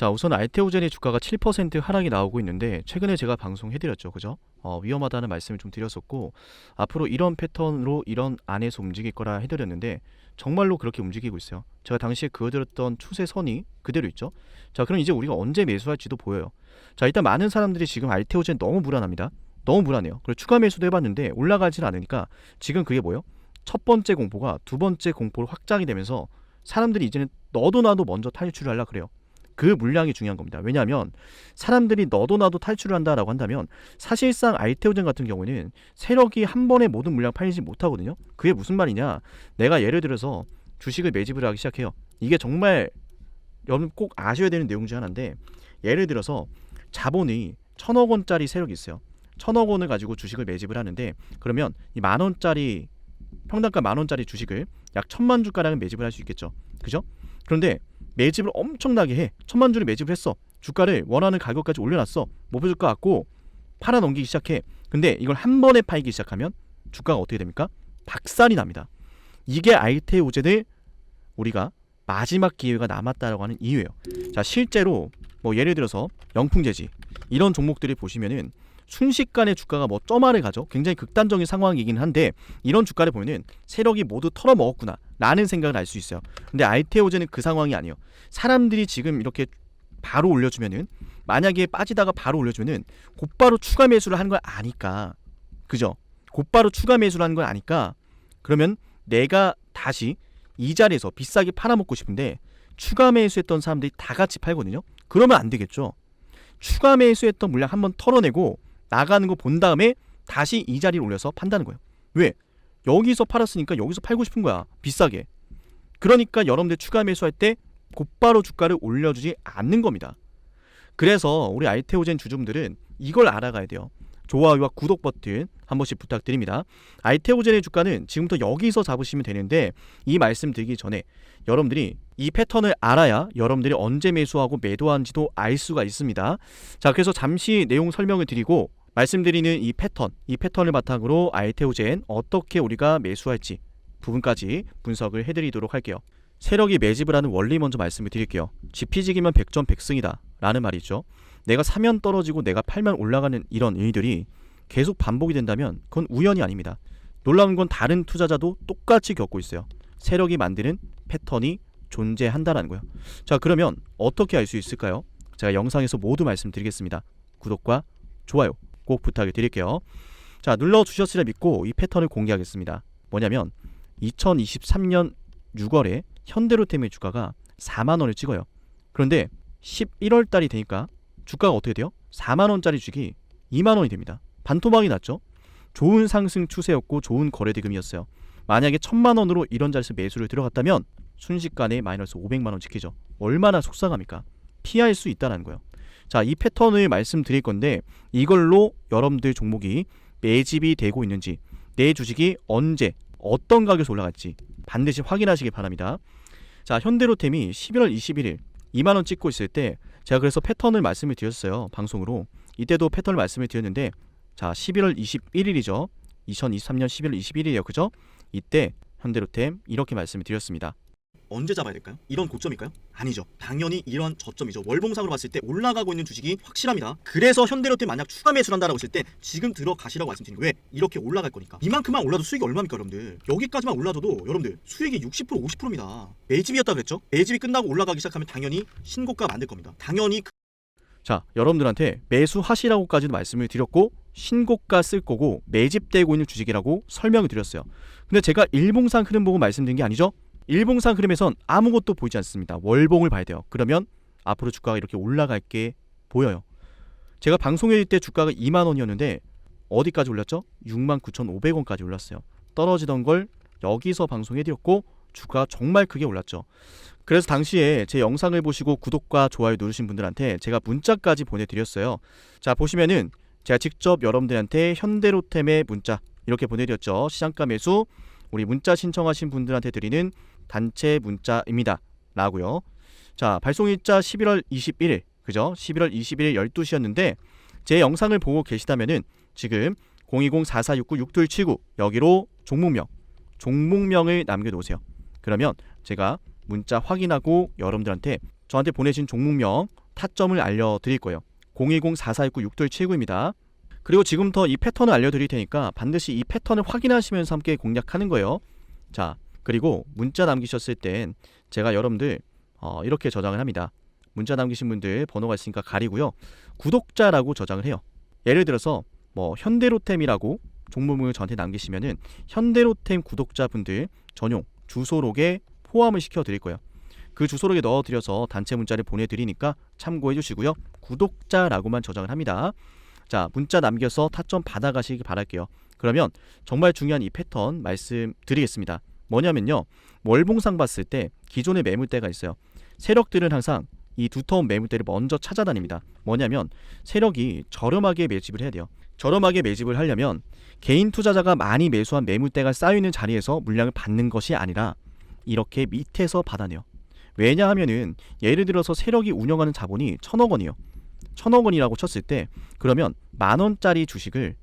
자, 우선 알테오젠의 주가가 7% 하락이 나오고 있는데 최근에 제가 방송해드렸죠, 그죠? 어, 위험하다는 말씀을 좀 드렸었고 앞으로 이런 패턴으로 이런 안에서 움직일 거라 해드렸는데 정말로 그렇게 움직이고 있어요. 제가 당시에 그어드렸던 추세선이 그대로 있죠. 자, 그럼 이제 우리가 언제 매수할지도 보여요. 자, 일단 많은 사람들이 지금 알테오젠 너무 불안합니다. 너무 불안해요. 그리고 추가 매수도 해봤는데 올라가질 않으니까 지금 그게 뭐예요? 첫 번째 공포가 두 번째 공포로 확장이 되면서 사람들이 이제는 너도 나도 먼저 탈출을 하려 그래요. 그 물량이 중요한 겁니다. 왜냐하면 사람들이 너도 나도 탈출을 한다라고 한다면 사실상 알테오젠 같은 경우에는 세력이 한 번에 모든 물량 팔리지 못하거든요. 그게 무슨 말이냐? 내가 예를 들어서 주식을 매집을 하기 시작해요. 이게 정말 여러분 꼭 아셔야 되는 내용 중 하나인데 예를 들어서 자본이 천억 원짜리 세력이 있어요. 천억 원을 가지고 주식을 매집을 하는데 그러면 이 만 원짜리 평당가 만 원짜리 주식을 약 천만 주가량을 매집을 할 수 있겠죠. 그죠? 그런데 매집을 엄청나게 해. 천만 주를 매집을 했어. 주가를 원하는 가격까지 올려놨어. 목표 주가 갖고 팔아 넘기기 시작해. 근데 이걸 한 번에 팔기 시작하면 주가가 어떻게 됩니까? 박살이 납니다. 이게 알테오젠을 우리가 마지막 기회가 남았다라고 하는 이유예요. 자, 실제로 뭐 예를 들어서 영풍재지 이런 종목들을 보시면은 순식간에 주가가 뭐 점화를 가죠. 굉장히 극단적인 상황이긴 한데 이런 주가를 보면은 세력이 모두 털어먹었구나 라는 생각을 알 수 있어요. 근데 알테오젠은 그 상황이 아니에요. 사람들이 지금 이렇게 바로 올려주면은 만약에 빠지다가 바로 올려주면은 곧바로 추가 매수를 하는 걸 아니까 그죠? 곧바로 추가 매수를 하는 걸 아니까 그러면 내가 다시 이 자리에서 비싸게 팔아먹고 싶은데 추가 매수했던 사람들이 다 같이 팔거든요. 그러면 안 되겠죠. 추가 매수했던 물량 한번 털어내고 나가는 거 본 다음에 다시 이 자리를 올려서 판다는 거예요. 왜? 여기서 팔았으니까 여기서 팔고 싶은 거야. 비싸게. 그러니까 여러분들 추가 매수할 때 곧바로 주가를 올려주지 않는 겁니다. 그래서 우리 알테오젠 주주분들은 이걸 알아가야 돼요. 좋아요와 구독 버튼 한 번씩 부탁드립니다. 알테오젠의 주가는 지금부터 여기서 잡으시면 되는데 이 말씀 드리기 전에 여러분들이 이 패턴을 알아야 여러분들이 언제 매수하고 매도하는지도 알 수가 있습니다. 자, 그래서 잠시 내용 설명을 드리고 말씀드리는 이 패턴, 이 패턴을 바탕으로 알테오젠 어떻게 우리가 매수할지 부분까지 분석을 해드리도록 할게요. 세력이 매집을 하는 원리 먼저 말씀을 드릴게요. 지피지기면 100점 100승이다 라는 말이죠. 내가 사면 떨어지고 내가 팔면 올라가는 이런 일들이 계속 반복이 된다면 그건 우연이 아닙니다. 놀라운 건 다른 투자자도 똑같이 겪고 있어요. 세력이 만드는 패턴이 존재한다라는 거예요. 자, 그러면 어떻게 알 수 있을까요? 제가 영상에서 모두 말씀드리겠습니다. 구독과 좋아요 꼭 부탁을 드릴게요. 자, 눌러 주셨으리라 믿고 이 패턴을 공개하겠습니다. 뭐냐면 2023년 6월에 현대로템의 주가가 4만 원을 찍어요. 그런데 11월 달이 되니까 주가가 어떻게 돼요? 4만 원짜리 주식이 2만 원이 됩니다. 반토막이 났죠. 좋은 상승 추세였고 좋은 거래 대금이었어요. 만약에 천만 원으로 이런 자리에서 매수를 들어갔다면 순식간에 마이너스 500만 원 지키죠. 얼마나 속상합니까? 피할 수 있다는 거예요. 자, 이 패턴을 말씀드릴 건데 이걸로 여러분들 종목이 매집이 되고 있는지 내 주식이 언제 어떤 가격에서 올라갈지 반드시 확인하시기 바랍니다. 자, 현대로템이 11월 21일 2만 원 찍고 있을 때 제가 그래서 패턴을 말씀을 드렸어요. 방송으로. 이때도 패턴을 말씀을 드렸는데 자, 11월 21일이죠. 2023년 11월 21일이에요. 그죠? 이때 현대로템 이렇게 말씀을 드렸습니다. 언제 잡아야 될까요? 이런 고점일까요? 아니죠. 당연히 이런 저점이죠. 월봉상으로 봤을 때 올라가고 있는 주식이 확실합니다. 그래서 현대로템 만약 추가 매수를 한다라고 했을 때 지금 들어가시라고 거예요. 왜? 이렇게 올라갈 거니까. 이만큼만 올라도 수익이 얼마입니까, 여러분들? 여기까지만 올라줘도 여러분들 수익이 60% 50%입니다. 매집이었다 그랬죠? 매집이 끝나고 올라가기 시작하면 당연히 신고가 만들 겁니다. 당연히 자, 여러분들한테 매수하시라고까지도 말씀을 드렸고 신고가 쓸 거고 매집되고 있는 주식이라고 설명을 드렸어요. 근데 제가 일봉상 흐름 보고 말씀드린 게 아니죠? 일봉상 흐름에선 아무것도 보이지 않습니다. 월봉을 봐야 돼요. 그러면 앞으로 주가가 이렇게 올라갈 게 보여요. 제가 방송일 때 주가가 2만 원이었는데 어디까지 올랐죠? 6만 9,500원까지 올랐어요. 떨어지던 걸 여기서 방송해드렸고 주가 정말 크게 올랐죠. 그래서 당시에 제 영상을 보시고 구독과 좋아요 누르신 분들한테 제가 문자까지 보내드렸어요. 자 보시면은 제가 직접 여러분들한테 현대로템의 문자 이렇게 보내드렸죠. 시장가 매수 우리 문자 신청하신 분들한테 드리는 단체 문자입니다. 라고요. 자 발송일자 11월 21일 그죠? 11월 21일 12시였는데 제 영상을 보고 계시다면은 지금 020-4469-6279 여기로 종목명 종목명을 남겨놓으세요. 그러면 제가 문자 확인하고 여러분들한테 저한테 보내신 종목명 타점을 알려드릴 거예요. 010-4469-6279입니다. 그리고 지금부터 이 패턴을 알려드릴 테니까 반드시 이 패턴을 확인하시면서 함께 공략하는 거예요. 자, 그리고 문자 남기셨을 땐 제가 여러분들 어, 이렇게 저장을 합니다. 문자 남기신 분들 번호가 있으니까 가리고요. 구독자라고 저장을 해요. 예를 들어서 뭐 현대로템이라고 종목을 저한테 남기시면은 현대로템 구독자분들 전용 주소록에 포함을 시켜 드릴 거예요. 그 주소록에 넣어 드려서 단체 문자를 보내 드리니까 참고해 주시고요. 구독자라고만 저장을 합니다. 자, 문자 남겨서 타점 받아 가시기 바랄게요. 그러면 정말 중요한 이 패턴 말씀드리겠습니다. 뭐냐면요. 월봉상 봤을 때 기존의 매물대가 있어요. 세력들은 항상 이 두터운 매물대를 먼저 찾아다닙니다. 뭐냐면 세력이 저렴하게 매집을 해야 돼요. 저렴하게 매집을 하려면 개인 투자자가 많이 매수한 매물대가 쌓여있는 자리에서 물량을 받는 것이 아니라 이렇게 밑에서 받아내요. 왜냐하면은 예를 들어서 세력이 운영하는 자본이 천억 원이요. 천억 원이라고 쳤을 때 그러면 만 원짜리 주식을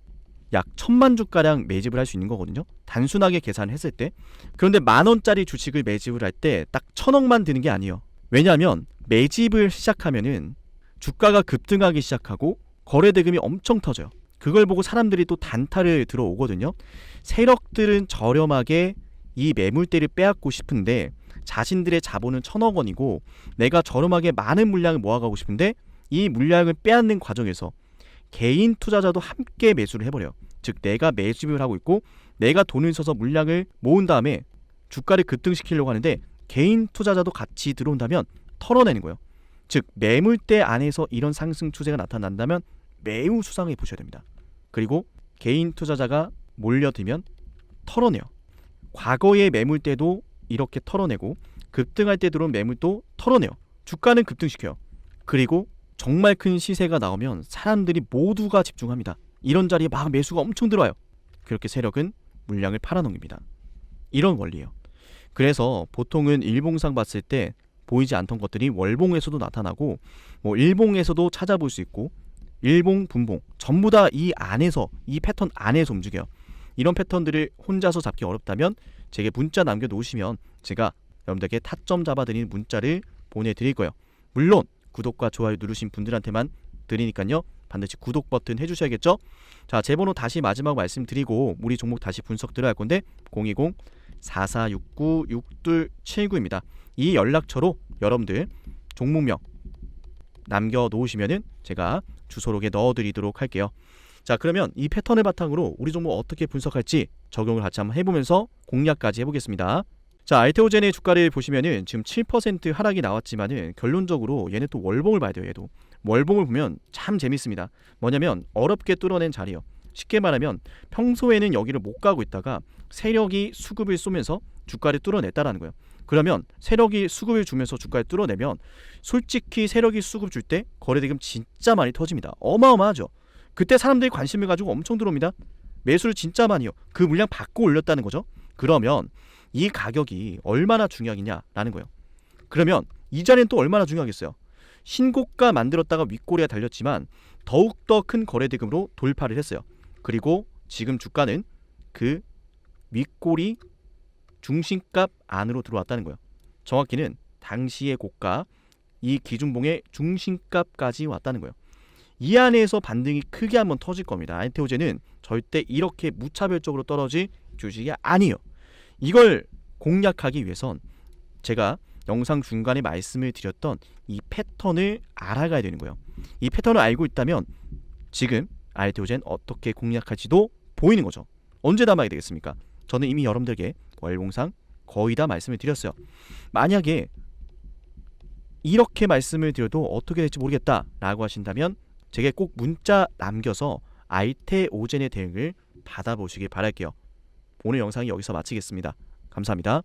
약 천만 주가량 매집을 할 수 있는 거거든요. 단순하게 계산했을 때. 그런데 만 원짜리 주식을 매집을 할 때 딱 천억만 드는 게 아니에요. 왜냐하면 매집을 시작하면은 주가가 급등하기 시작하고 거래 대금이 엄청 터져요. 그걸 보고 사람들이 또 단타를 들어오거든요. 세력들은 저렴하게 이 매물대를 빼앗고 싶은데 자신들의 자본은 천억 원이고 내가 저렴하게 많은 물량을 모아가고 싶은데 이 물량을 빼앗는 과정에서 개인 투자자도 함께 매수를 해버려요. 즉 내가 매집을 하고 있고 내가 돈을 써서 물량을 모은 다음에 주가를 급등시키려고 하는데 개인 투자자도 같이 들어온다면 털어내는 거예요. 즉 매물대 안에서 이런 상승 추세가 나타난다면 매우 수상해 보셔야 됩니다. 그리고 개인 투자자가 몰려들면 털어내요. 과거의 매물대도 이렇게 털어내고 급등할 때 들어온 매물도 털어내요. 주가는 급등시켜요. 그리고 정말 큰 시세가 나오면 사람들이 모두가 집중합니다. 이런 자리에 막 매수가 엄청 들어와요. 그렇게 세력은 물량을 팔아넘깁니다. 이런 원리예요. 그래서 보통은 일봉상 봤을 때 보이지 않던 것들이 월봉에서도 나타나고 뭐 일봉에서도 찾아볼 수 있고 일봉, 분봉 전부 다 이 안에서 이 패턴 안에서 움직여요. 이런 패턴들을 혼자서 잡기 어렵다면 제게 문자 남겨 놓으시면 제가 여러분들에게 타점 잡아드리는 문자를 보내드릴 거예요. 물론 구독과 좋아요 누르신 분들한테만 드리니까요. 반드시 구독 버튼 해주셔야겠죠? 자, 제 번호 다시 마지막 말씀드리고 우리 종목 다시 분석 들어갈 건데 020 4469 6279입니다. 이 연락처로 여러분들 종목명 남겨 놓으시면은 제가 주소록에 넣어 드리도록 할게요. 자, 그러면 이 패턴을 바탕으로 우리 종목 어떻게 분석할지 적용을 같이 한번 해보면서 공략까지 해보겠습니다. 자, 알테오젠의 주가를 보시면은 지금 7% 하락이 나왔지만은 결론적으로 얘네 또 월봉을 봐야 돼요, 얘도. 월봉을 보면 참 재밌습니다. 뭐냐면 어렵게 뚫어낸 자리요. 쉽게 말하면 평소에는 여기를 못 가고 있다가 세력이 수급을 쏘면서 주가를 뚫어냈다라는 거예요. 그러면 세력이 수급을 주면서 주가를 뚫어내면 솔직히 세력이 수급 줄 때 거래대금 진짜 많이 터집니다. 어마어마하죠. 그때 사람들이 관심을 가지고 엄청 들어옵니다. 매수를 진짜 많이요. 그 물량 받고 올렸다는 거죠. 그러면 이 가격이 얼마나 중요하냐라는 거예요. 그러면 이 자리는 또 얼마나 중요하겠어요. 신고가 만들었다가 윗꼬리가 달렸지만 더욱더 큰 거래대금으로 돌파를 했어요. 그리고 지금 주가는 그 윗꼬리 중심값 안으로 들어왔다는 거예요. 정확히는 당시의 고가 이 기준봉의 중심값까지 왔다는 거예요. 이 안에서 반등이 크게 한번 터질 겁니다. 안테오제는 절대 이렇게 무차별적으로 떨어질 주식이 아니에요. 이걸 공략하기 위해선 제가 영상 중간에 말씀을 드렸던 이 패턴을 알아가야 되는 거예요. 이 패턴을 알고 있다면 지금 알테오젠 어떻게 공략할지도 보이는 거죠. 언제 담아야 되겠습니까? 저는 이미 여러분들에게 월봉상 거의 다 말씀을 드렸어요. 만약에 이렇게 말씀을 드려도 어떻게 될지 모르겠다라고 하신다면 제게 꼭 문자 남겨서 알테오젠의 대응을 받아보시길 바랄게요. 오늘 영상이 여기서 마치겠습니다. 감사합니다.